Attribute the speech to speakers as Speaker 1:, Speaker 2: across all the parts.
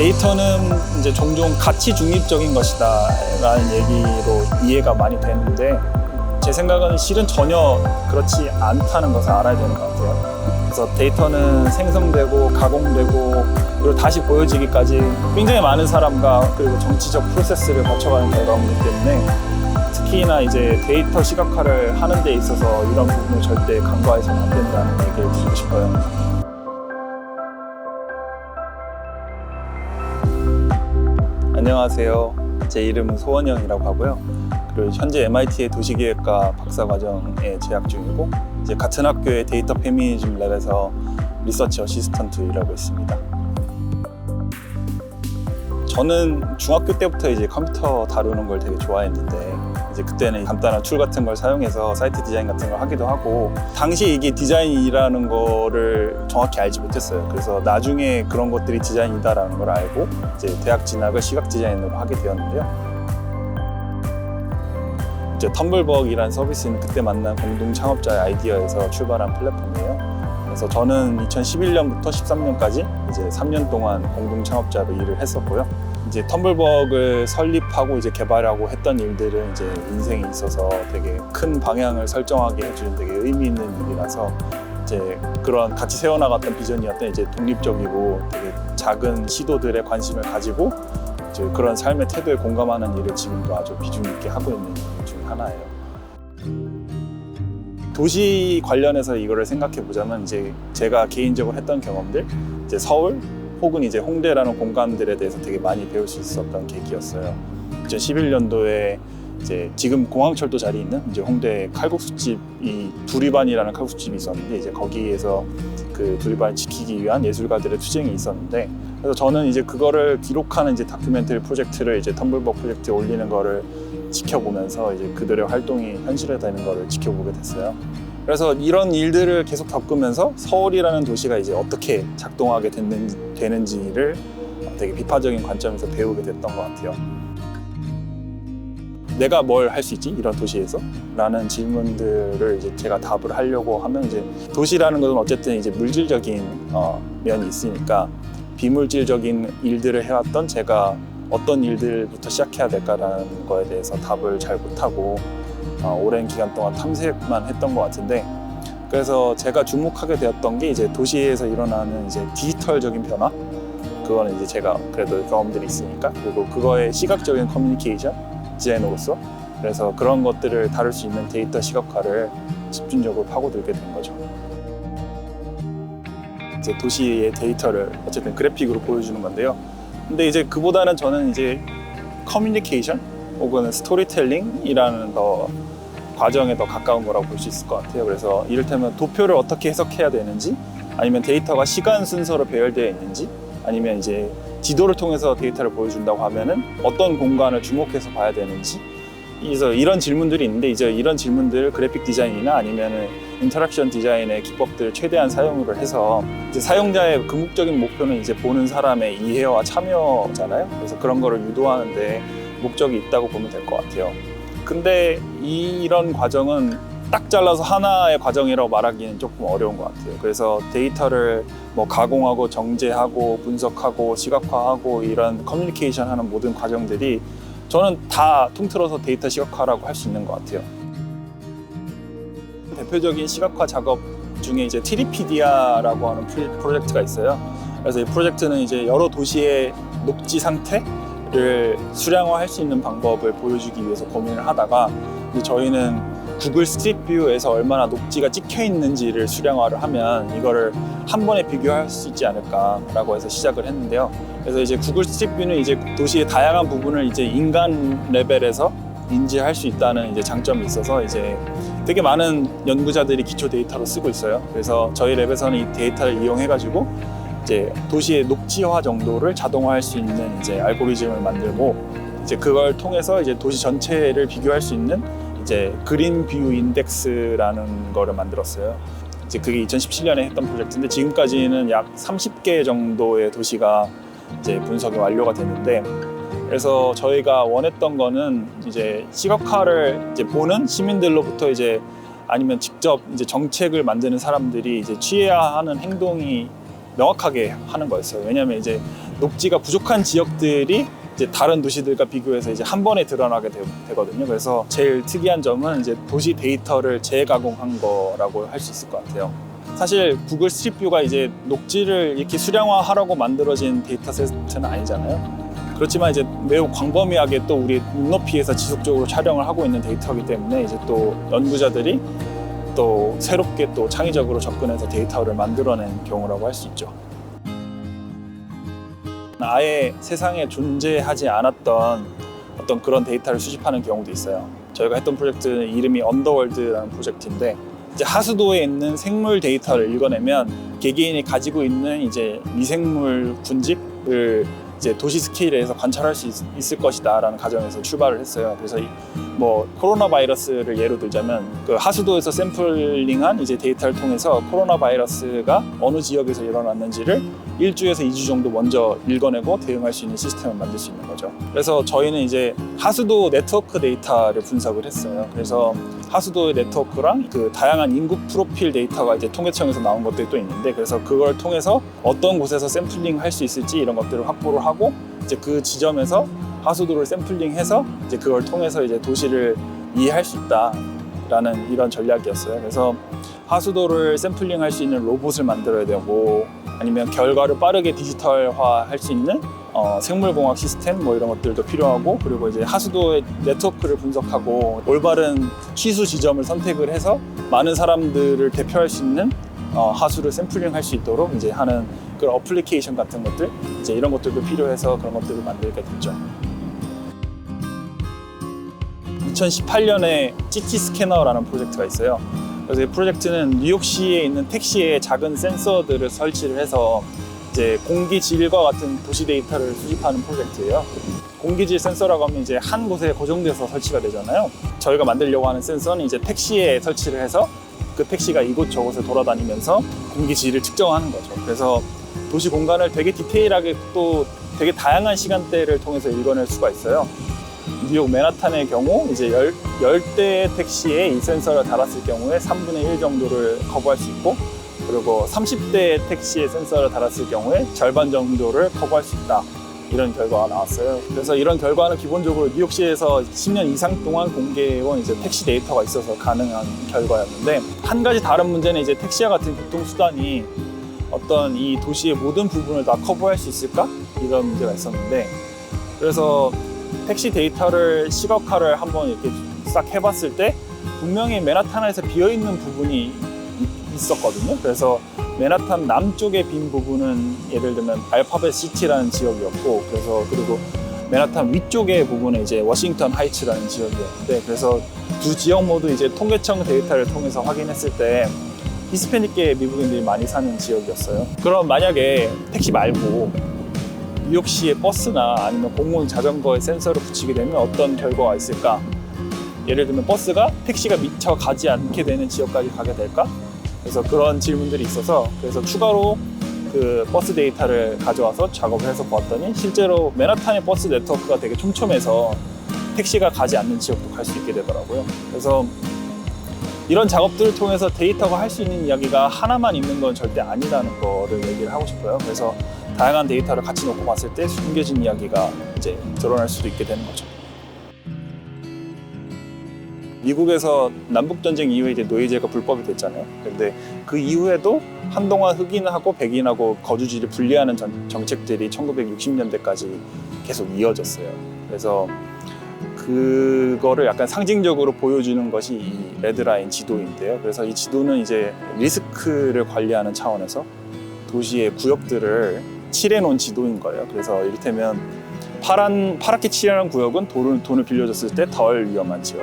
Speaker 1: 데이터는 이제 종종 가치 중립적인 것이다 라는 얘기로 이해가 많이 되는데 제 생각은 실은 전혀 그렇지 않다는 것을 알아야 되는 것 같아요. 그래서 데이터는 생성되고 가공되고 그리고 다시 보여지기까지 굉장히 많은 사람과 그리고 정치적 프로세스를 거쳐가는 결과물이기 때문에 특히나 이제 데이터 시각화를 하는 데 있어서 이런 부분을 절대 간과해서는 안 된다는 얘기를 드리고 싶어요. 안녕하세요. 제 이름은 소원영이라고 하고요. 그리고 현재 MIT의 도시기획과 박사과정에 재학 중이고 이제 같은 학교의 데이터 페미니즘 랩에서 리서치 어시스턴트 일하고 있습니다. 저는 중학교 때부터 이제 컴퓨터 다루는 걸 되게 좋아했는데 이제 그때는 간단한 툴 같은 걸 사용해서 사이트 디자인 같은 걸 하기도 하고 당시 이게 디자인이라는 거를 정확히 알지 못했어요. 그래서 나중에 그런 것들이 디자인이다라는 걸 알고 이제 대학 진학을 시각 디자인으로 하게 되었는데요. 이제 텀블벅이라는 서비스는 그때 만난 공동 창업자의 아이디어에서 출발한 플랫폼이에요. 그래서 저는 2011년부터 13년까지 이제 3년 동안 공동 창업자로 일을 했었고요. 이제 텀블벅을 설립하고 이제 개발하고 했던 일들은 이제 인생에 있어서 되게 큰 방향을 설정하게 해주는 되게 의미 있는 일이라서 이제 그런 같이 세워나갔던 비전이었던 이제 독립적이고 되게 작은 시도들에 관심을 가지고 이제 그런 삶의 태도에 공감하는 일을 지금도 아주 비중 있게 하고 있는 일중 하나예요. 도시 관련해서 이거를 생각해 보자면 이제 제가 개인적으로 했던 경험들 이제 서울 혹은 이제 홍대라는 공간들에 대해서 되게 많이 배울 수 있었던 계기였어요. 2011년도에 이제 지금 공항철도 자리 에 있는 이제 홍대 칼국수집이 두리반이라는 칼국수집이 있었는데 이제 거기에서 그 두리반을 지키기 위한 예술가들의 투쟁이 있었는데 그래서 저는 이제 그거를 기록하는 이제 다큐멘터리 프로젝트를 이제 텀블벅 프로젝트에 올리는 거를 지켜보면서 이제 그들의 활동이 현실화되는 거를 지켜보게 됐어요. 그래서 이런 일들을 계속 겪으면서 서울이라는 도시가 이제 어떻게 작동하게 됐는지, 되는지를 되게 비판적인 관점에서 배우게 됐던 것 같아요. 내가 뭘 할 수 있지? 이런 도시에서? 라는 질문들을 이제 제가 답을 하려고 하면 이제 도시라는 것은 어쨌든 이제 물질적인 어, 면이 있으니까 비물질적인 일들을 해왔던 제가 어떤 일들부터 시작해야 될까라는 거에 대해서 답을 잘 못하고 어, 오랜 기간 동안 탐색만 했던 것 같은데 그래서 제가 주목하게 되었던 게 이제 도시에서 일어나는 이제 디지털적인 변화 그거는 이제 제가 그래도 경험들이 있으니까 그리고 그거의 시각적인 커뮤니케이션 디자이너로서 그래서 그런 것들을 다룰 수 있는 데이터 시각화를 집중적으로 파고들게 된 거죠. 이제 도시의 데이터를 어쨌든 그래픽으로 보여주는 건데요. 근데 이제 그보다는 저는 이제 커뮤니케이션 혹은 스토리텔링이라는 더 과정에 더 가까운 거라고 볼 수 있을 것 같아요. 그래서 이를테면 도표를 어떻게 해석해야 되는지 아니면 데이터가 시간 순서로 배열되어 있는지 아니면 이제 지도를 통해서 데이터를 보여준다고 하면은 어떤 공간을 주목해서 봐야 되는지 그래서 이런 질문들이 있는데 이제 이런 질문들을 그래픽 디자인이나 아니면 인터랙션 디자인의 기법들을 최대한 사용을 해서 이제 사용자의 궁극적인 그 목표는 이제 보는 사람의 이해와 참여잖아요. 그래서 그런 거를 유도하는데 목적이 있다고 보면 될 것 같아요. 근데 이, 런 과정은 딱 잘라서 하나의 과정이라고 말하기는 조금 어려운 것 같아요. 그래서 데이터를 뭐 가공하고 정제하고 분석하고 시각화하고 이런 커뮤니케이션 하는 모든 과정들이 저는 다 통틀어서 데이터 시각화라고 할 수 있는 것 같아요. 대표적인 시각화 작업 중에 이제 트리피디아라고 하는 프로젝트가 있어요. 그래서 이 프로젝트는 이제 여러 도시의 녹지 상태 를 수량화할 수 있는 방법을 보여주기 위해서 고민을 하다가 저희는 구글 스트릿뷰에서 얼마나 녹지가 찍혀 있는지를 수량화를 하면 이거를 한 번에 비교할 수 있지 않을까라고 해서 시작을 했는데요. 그래서 이제 구글 스트릿뷰는 이제 도시의 다양한 부분을 이제 인간 레벨에서 인지할 수 있다는 이제 장점이 있어서 이제 되게 많은 연구자들이 기초 데이터로 쓰고 있어요. 그래서 저희 랩에서는 이 데이터를 이용해가지고 이제 도시의 녹지화 정도를 자동화할 수 있는 이제 알고리즘을 만들고 이제 그걸 통해서 이제 도시 전체를 비교할 수 있는 이제 그린 뷰 인덱스라는 거를 만들었어요. 이제 그게 2017년에 했던 프로젝트인데 지금까지는 약 30개 정도의 도시가 이제 분석이 완료가 됐는데 그래서 저희가 원했던 거는 이제 시각화를 이제 보는 시민들로부터 이제 아니면 직접 이제 정책을 만드는 사람들이 이제 취해야 하는 행동이 명확하게 하는 거였어요. 왜냐하면 이제 녹지가 부족한 지역들이 이제 다른 도시들과 비교해서 이제 한 번에 드러나게 되, 거든요 그래서 제일 특이한 점은 이제 도시 데이터를 재가공한 거라고 할 수 있을 것 같아요. 사실 구글 스트릿 뷰가 이제 녹지를 이렇게 수량화하라고 만들어진 데이터세트는 아니잖아요. 그렇지만 이제 매우 광범위하게 또 우리 눈높이에서 지속적으로 촬영을 하고 있는 데이터이기 때문에 이제 또 연구자들이 또 새롭게 또 창의적으로 접근해서 데이터를 만들어낸 경우라고 할 수 있죠. 아예 세상에 존재하지 않았던 어떤 그런 데이터를 수집하는 경우도 있어요. 저희가 했던 프로젝트는 이름이 언더월드라는 프로젝트인데 이제 하수도에 있는 생물 데이터를 읽어내면 개개인이 가지고 있는 이제 미생물 군집을 이제 도시 스케일에서 관찰할 수 있, 을 것이다라는 가정에서 출발을 했어요. 그래서 이, 뭐 코로나 바이러스를 예로 들자면 그 하수도에서 샘플링한 이제 데이터를 통해서 코로나 바이러스가 어느 지역에서 일어났는지를 일주에서 이주 정도 먼저 읽어내고 대응할 수 있는 시스템을 만들 수 있는 거죠. 그래서 저희는 이제 하수도 네트워크 데이터를 분석을 했어요. 그래서 하수도의 네트워크랑 그 다양한 인구 프로필 데이터가 이제 통계청에서 나온 것들이 또 있는데 그래서 그걸 통해서 어떤 곳에서 샘플링 할 수 있을지 이런 것들을 확보를 하고 이제 그 지점에서 하수도를 샘플링해서 이제 그걸 통해서 이제 도시를 이해할 수 있다라는 이런 전략이었어요. 그래서 하수도를 샘플링할 수 있는 로봇을 만들어야 되고 아니면 결과를 빠르게 디지털화할 수 있는 어, 생물공학 시스템 뭐 이런 것들도 필요하고 그리고 이제 하수도의 네트워크를 분석하고 올바른 취수 지점을 선택을 해서 많은 사람들을 대표할 수 있는 어, 하수를 샘플링할 수 있도록 이제 하는 그런 어플리케이션 같은 것들 이제 이런 것들도 필요해서 그런 것들을 만들게 됐죠. 2018년에 찌티 스캐너라는 프로젝트가 있어요. 그래서 이 프로젝트는 뉴욕시에 있는 택시에 작은 센서들을 설치를 해서 이제 공기질과 같은 도시 데이터를 수집하는 프로젝트예요. 공기질 센서라고 하면 이제 한 곳에 고정돼서 설치가 되잖아요. 저희가 만들려고 하는 센서는 이제 택시에 설치를 해서 그 택시가 이곳저곳에 돌아다니면서 공기질을 측정하는 거죠. 그래서 도시 공간을 되게 디테일하게 또 되게 다양한 시간대를 통해서 읽어낼 수가 있어요. 뉴욕 맨하탄의 경우 이제 열, 열대 택시에 이 센서를 달았을 경우에 3분의 1 정도를 커버할 수 있고 그리고 30대 의 택시에 센서를 달았을 경우에 절반 정도를 커버할 수 있다. 이런 결과가 나왔어요. 그래서 이런 결과는 기본적으로 뉴욕시에서 10년 이상 동안 공개해온 이제 택시 데이터가 있어서 가능한 결과였는데 한 가지 다른 문제는 이제 택시와 같은 교통수단이 어떤 이 도시의 모든 부분을 다 커버할 수 있을까? 이런 문제가 있었는데 그래서 택시 데이터를 시각화를 한번 이렇게 싹 해봤을 때 분명히 맨하탄에서 비어있는 부분이 있었거든요. 그래서 맨하탄 남쪽의 빈 부분은 예를 들면 알파벳 시티라는 지역이었고 그래서 그리고 맨하탄 위쪽의 부분은 이제 워싱턴 하이츠라는 지역이었는데 그래서 두 지역 모두 이제 통계청 데이터를 통해서 확인했을 때 히스패닉계 미국인들이 많이 사는 지역이었어요. 그럼 만약에 택시 말고 뉴욕시의 버스나 아니면 공공 자전거에 센서를 붙이게 되면 어떤 결과가 있을까? 예를 들면 버스가 택시가 미쳐 가지 않게 되는 지역까지 가게 될까? 그래서 그런 질문들이 있어서 그래서 추가로 그 버스 데이터를 가져와서 작업을 해서 보았더니 실제로 메하탄의 버스 네트워크가 되게 촘촘해서 택시가 가지 않는 지역도 갈 수 있게 되더라고요. 그래서 이런 작업들을 통해서 데이터가 할 수 있는 이야기가 하나만 있는 건 절대 아니라는 거를 얘기를 하고 싶어요. 그래서 다양한 데이터를 같이 놓고 봤을 때 숨겨진 이야기가 이제 드러날 수도 있게 되는 거죠. 미국에서 남북 전쟁 이후에 이제 노예제가 불법이 됐잖아요. 근데 그 이후에도 한동안 흑인하고 백인하고 거주지를 분리하는 전, 정책들이 1960년대까지 계속 이어졌어요. 그래서 그거를 약간 상징적으로 보여주는 것이 이 레드라인 지도인데요. 그래서 이 지도는 이제 리스크를 관리하는 차원에서 도시의 구역들을 칠해놓은 지도인 거예요. 그래서 이를테면 파란 파랗게 칠해놓은 구역은 돈을, 돈을 빌려줬을 때 덜 위험한 지역,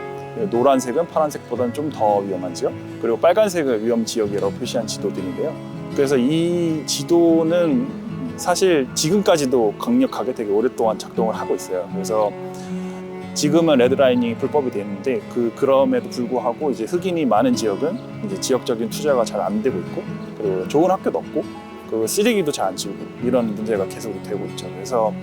Speaker 1: 노란색은 파란색보다는 좀 더 위험한 지역, 그리고 빨간색은 위험 지역이라고 표시한 지도들인데요. 그래서 이 지도는 사실 지금까지도 강력하게 되게 오랫동안 작동을 하고 있어요. 그래서 지금은 레드라인이 불법이 되는데 그 그럼에도 불구하고 이제 흑인이 많은 지역은 이제 지역적인 투자가 잘 안 되고 있고 그리고 좋은 학교도 없고 그 쓰레기도 잘안 치우고 이런 문제가 계속 되고 있죠. 그래서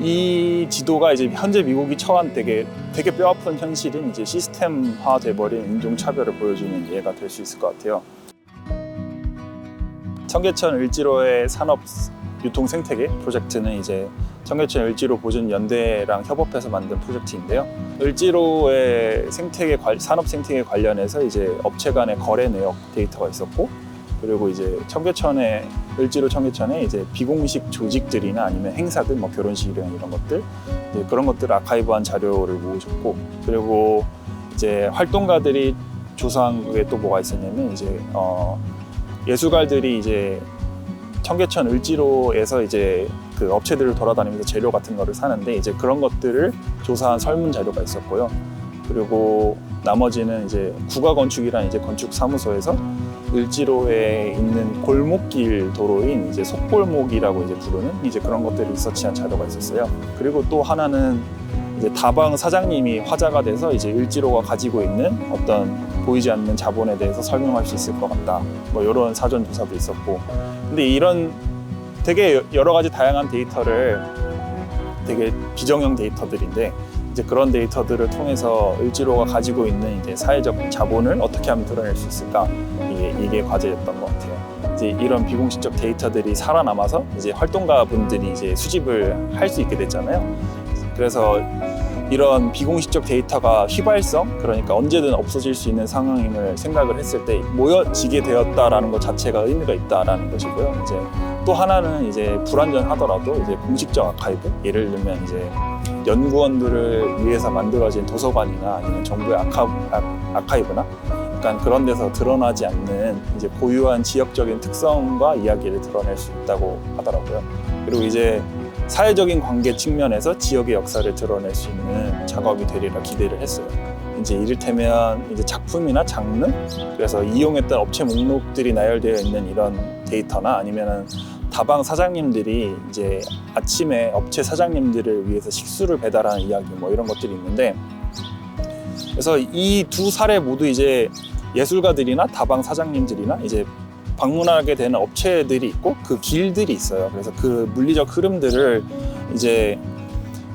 Speaker 1: 이 지도가 이제 현재 미국이 처한 되게 되게 뼈아픈 현실인 이제 시스템화 돼버린 인종 차별을 보여주는 예가 될 수 있을 것 같아요. 청계천 을지로의 산업 유통 생태계 프로젝트는 이제 청계천 을지로 보존 연대랑 협업해서 만든 프로젝트인데요. 을지로의 생태계 산업 생태계 관련해서 이제 업체 간의 거래 내역 데이터가 있었고 그리고 이제 청계천에 을지로 청계천에 이제 비공식 조직들이나 아니면 행사들, 뭐 결혼식이나 이런 것들 그런 것들 아카이브한 자료를 모으셨고 그리고 이제 활동가들이 조사한 게 또 뭐가 있었냐면 이제 어, 예술가들이 이제 청계천 을지로에서 이제 그 업체들을 돌아다니면서 재료 같은 거를 사는데 이제 그런 것들을 조사한 설문 자료가 있었고요. 그리고 나머지는 이제 국가건축이란 이제 건축 사무소에서 을지로에 있는 골목길 도로인 이제 속골목이라고 이제 부르는 이제 그런 것들을 리서치한 자료가 있었어요. 그리고 또 하나는 이제 다방 사장님이 화자가 돼서 이제 을지로가 가지고 있는 어떤 보이지 않는 자본에 대해서 설명할 수 있을 것 같다. 뭐 이런 사전 조사도 있었고. 근데 이런 되게 여러 가지 다양한 데이터를 되게 비정형 데이터들인데 이제 그런 데이터들을 통해서 을지로가 가지고 있는 이제 사회적 자본을 어떻게 하면 드러낼 수 있을까 이게, 이게 과제였던 것 같아요. 이제 이런 비공식적 데이터들이 살아남아서 이제 활동가 분들이 이제 수집을 할 수 있게 됐잖아요. 그래서 이런 비공식적 데이터가 휘발성 그러니까 언제든 없어질 수 있는 상황임을 생각을 했을 때 모여지게 되었다라는 것 자체가 의미가 있다라는 것이고요. 이제 또 하나는 이제 불완전하더라도 이제 공식적 아카이브 예를 들면 이제 연구원들을 위해서 만들어진 도서관이나 아니면 정부의 아카, 아, 이브나 약간 그런 데서 드러나지 않는 이제 고유한 지역적인 특성과 이야기를 드러낼 수 있다고 하더라고요. 그리고 이제 사회적인 관계 측면에서 지역의 역사를 드러낼 수 있는 작업이 되리라 기대를 했어요. 이제 이를테면 이제 작품이나 장르 그래서 이용했던 업체 목록들이 나열되어 있는 이런 데이터나 아니면은 다방 사장님들이 이제 아침에 업체 사장님들을 위해서 식수를 배달하는 이야기 뭐 이런 것들이 있는데 그래서 이 두 사례 모두 이제 예술가들이나 다방 사장님들이나 이제 방문하게 되는 업체들이 있고 그 길들이 있어요. 그래서 그 물리적 흐름들을 이제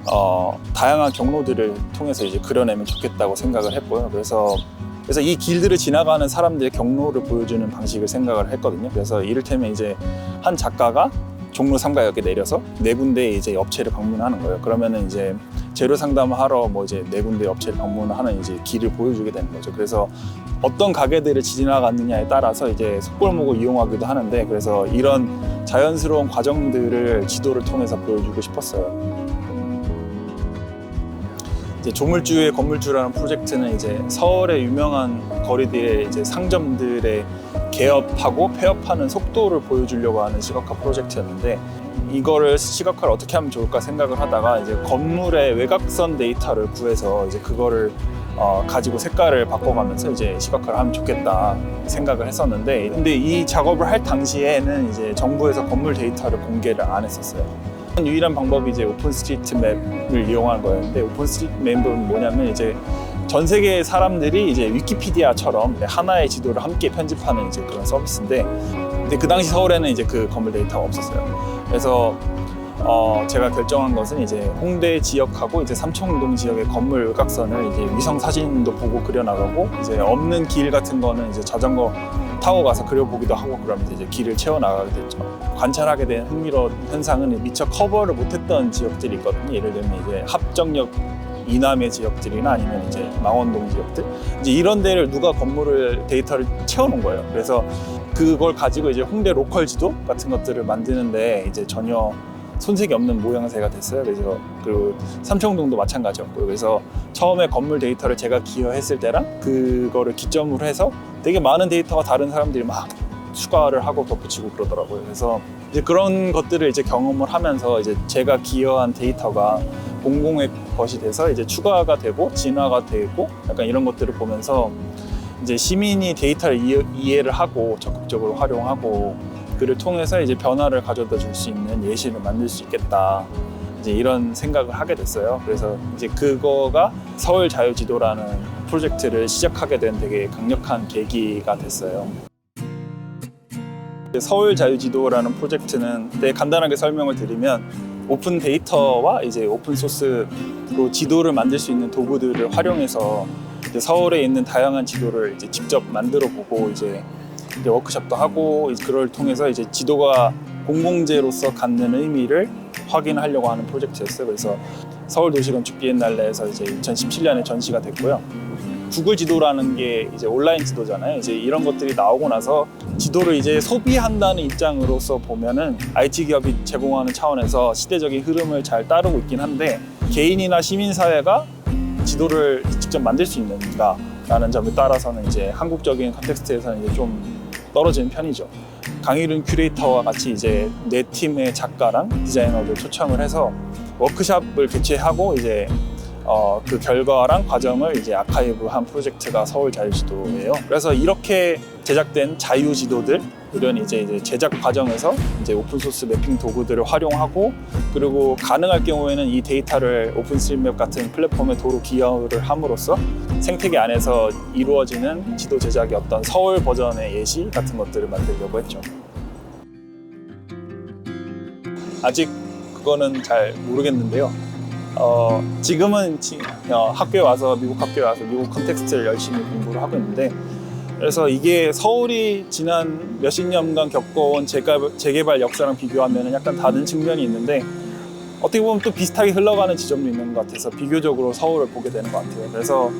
Speaker 1: 어, 다양한 경로들을 통해서 이제 그려내면 좋겠다고 생각을 했고요. 그래서 그래서 이 길들을 지나가는 사람들의 경로를 보여주는 방식을 생각을 했거든요. 그래서 이를테면 이제 한 작가가 종로 상가역에 내려서 네 군데 이제 업체를 방문하는 거예요. 그러면은 이제 재료 상담하러 뭐 이제 네 군데 업체를 방문하는 이제 길을 보여주게 되는 거죠. 그래서 어떤 가게들을 지나갔느냐에 따라서 이제 속골목을 이용하기도 하는데 그래서 이런 자연스러운 과정들을 지도를 통해서 보여주고 싶었어요. 이제 조물주의 건물주라는 프로젝트는 이제 서울의 유명한 거리들의 이제 상점들의 개업하고 폐업하는 속도를 보여주려고 하는 시각화 프로젝트였는데 이거를 시각화를 어떻게 하면 좋을까 생각을 하다가 이제 건물의 외곽선 데이터를 구해서 이제 그거를 어, 가지고 색깔을 바꿔가면서 이제 시각화를 하면 좋겠다 생각을 했었는데 근데 이 작업을 할 당시에는 이제 정부에서 건물 데이터를 공개를 안 했었어요. 유일한 방법이 이제 오픈스트리트맵을 이용한 거였는데 오픈스트리트맵은 뭐냐면 이제 전 세계 사람들이 이제 위키피디아처럼 하나의 지도를 함께 편집하는 이제 그런 서비스인데 근데 그 당시 서울에는 이제 그 건물 데이터가 없었어요. 그래서 어 제가 결정한 것은 이제 홍대 지역하고 이제 삼청동 지역의 건물 각선을 이제 위성 사진도 보고 그려나가고 이제 없는 길 같은 거는 이제 자전거 타워 가서 그려보기도 하고 그러면서 이제 길을 채워나가게 됐죠. 관찰하게 된 흥미로운 현상은 미처 커버를 못했던 지역들이 있거든요. 예를 들면 이제 합정역 이남의 지역들이나 아니면 이제 망원동 지역들 이제 이런 데를 누가 건물을 데이터를 채워놓은 거예요. 그래서 그걸 가지고 이제 홍대 로컬 지도 같은 것들을 만드는데 이제 전혀 손색이 없는 모양새가 됐어요. 그래서 그리고 삼청동도 마찬가지였고 요 그래서 처음에 건물 데이터를 제가 기여했을 때랑 그거를 기점으로 해서 되게 많은 데이터가 다른 사람들이 막 추가를 하고 덧붙이고 그러더라고요. 그래서 이제 그런 것들을 이제 경험을 하면서 이제 제가 기여한 데이터가 공공의 것이 돼서 이제 추가가 되고 진화가 되고 약간 이런 것들을 보면서 이제 시민이 데이터를 이해, 를 하고 적극적으로 활용하고 그를 통해서 이제 변화를 가져다 줄 수 있는 예시를 만들 수 있겠다. 이제 이런 생각을 하게 됐어요. 그래서 이제 그거가 서울 자유지도라는 프로젝트를 시작하게 된 되게 강력한 계기가 됐어요. 서울 자유지도라는 프로젝트는 간단하게 설명을 드리면 오픈 데이터와 이제 오픈 소스로 지도를 만들 수 있는 도구들을 활용해서 서울에 있는 다양한 지도를 이제 직접 만들어 보고 이제 이제 워크숍도 하고 그걸 통해서 이제 지도가 공공재로서 갖는 의미를 확인하려고 하는 프로젝트였어요. 그래서 서울 도시건축 비엔날레에서 이제 2017년에 전시가 됐고요. 구글 지도라는 게 이제 온라인 지도잖아요. 이제 이런 것들이 나오고 나서 지도를 이제 소비한다는 입장으로서 보면은 IT 기업이 제공하는 차원에서 시대적인 흐름을 잘 따르고 있긴 한데 개인이나 시민사회가 지도를 직접 만들 수 있는가라는 점에 따라서는 이제 한국적인 컨텍스트에서는 이제 좀 떨어지는 편이죠. 강일은 큐레이터와 같이 이제 네 팀의 작가랑 디자이너를 초청을 해서 워크샵을 개최하고 이제 어, 그 결과랑 과정을 이제 아카이브한 프로젝트가 서울 자유지도예요. 그래서 이렇게 제작된 자유지도들 이런 이제, 이제 제작 과정에서 이제 오픈소스 매핑 도구들을 활용하고 그리고 가능할 경우에는 이 데이터를 오픈스트림맵 같은 플랫폼에 도로 기여를 함으로써 생태계 안에서 이루어지는 지도 제작의 어떤 서울 버전의 예시 같은 것들을 만들려고 했죠. 아직 그거는 잘 모르겠는데요. 어, 지금은 지, 어, 학교에 와서 미국 학교에 와서 미국 컨텍스트를 열심히 공부를 하고 있는데 그래서 이게 서울이 지난 몇십 년간 겪어온 재개발, 재개발 역사랑 비교하면 약간 다른 측면이 있는데 어떻게 보면 또 비슷하게 흘러가는 지점도 있는 것 같아서 비교적으로 서울을 보게 되는 것 같아요. 그래서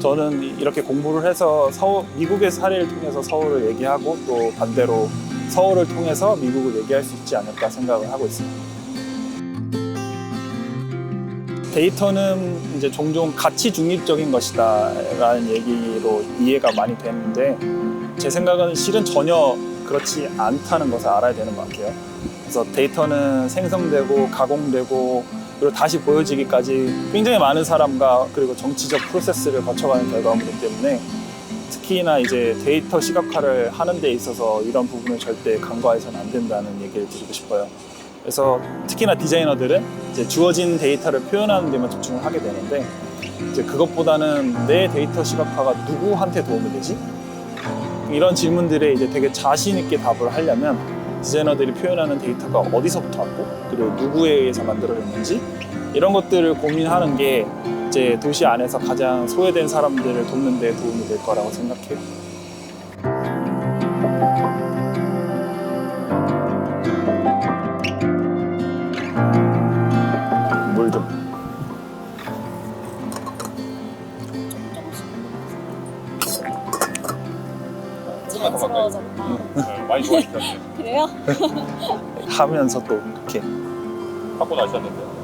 Speaker 1: 저는 이렇게 공부를 해서 서울, 미국의 사례를 통해서 서울을 얘기하고 또 반대로 서울을 통해서 미국을 얘기할 수 있지 않을까 생각을 하고 있습니다. 데이터는 이제 종종 가치 중립적인 것이다 라는 얘기로 이해가 많이 되는데 제 생각은 실은 전혀 그렇지 않다는 것을 알아야 되는 것 같아요. 그래서 데이터는 생성되고 가공되고 그리고 다시 보여지기까지 굉장히 많은 사람과 그리고 정치적 프로세스를 거쳐가는 결과물이기 때문에 특히나 이제 데이터 시각화를 하는 데 있어서 이런 부분을 절대 간과해서는 안 된다는 얘기를 드리고 싶어요. 그래서 특히나 디자이너들은 이제 주어진 데이터를 표현하는 데만 집중을 하게 되는데 이제 그것보다는 내 데이터 시각화가 누구한테 도움이 되지? 이런 질문들에 이제 되게 자신 있게 답을 하려면 디자이너들이 표현하는 데이터가 어디서부터 왔고 그리고 누구에 의해서 만들어졌는지 이런 것들을 고민하는 게 이제 도시 안에서 가장 소외된 사람들을 돕는 데 도움이 될 거라고 생각해요. 그래요? 하면서 또 이렇게 하고 나셨는데 요